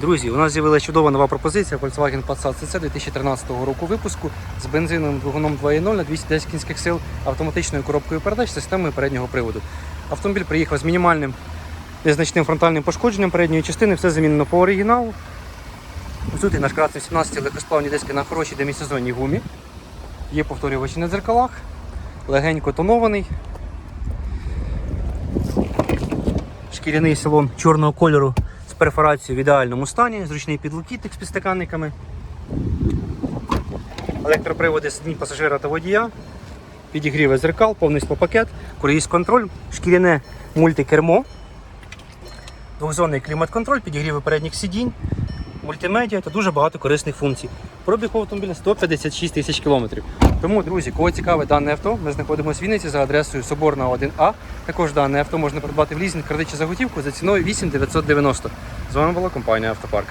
Друзі, у нас з'явилася чудова нова пропозиція Volkswagen Passat CC 2013 року випуску з бензиновим двигуном 2.0 на 210 кінських сил, автоматичною коробкою передач, системою переднього приводу. Автомобіль приїхав з мінімальним незначним фронтальним пошкодженням передньої частини, все замінено по оригіналу. Тут наш красний 17 легкосплавні диски на хорошій демісезонній гумі. Є повторювачі на дзеркалах, легенько тонований. Шкіряний салон чорного кольору з перфорацією в ідеальному стані, зручний підлокітник з підстаканниками. Електроприводи сидінь пасажира та водія, підігріве зеркал, повний склопакет, круїз контроль, шкіряне мультикермо, двохзонний клімат-контроль, підігріви передніх сидінь, мультимедіа та дуже багато корисних функцій. Пробіг автомобіля 156 тисяч кілометрів. Тому, друзі, кого цікавить дане авто, ми знаходимося в Вінниці за адресою Соборна 1А. Також дане авто можна придбати в лізінг, кредит чи за готівку за ціною 8990. З вами була компанія Автопарк.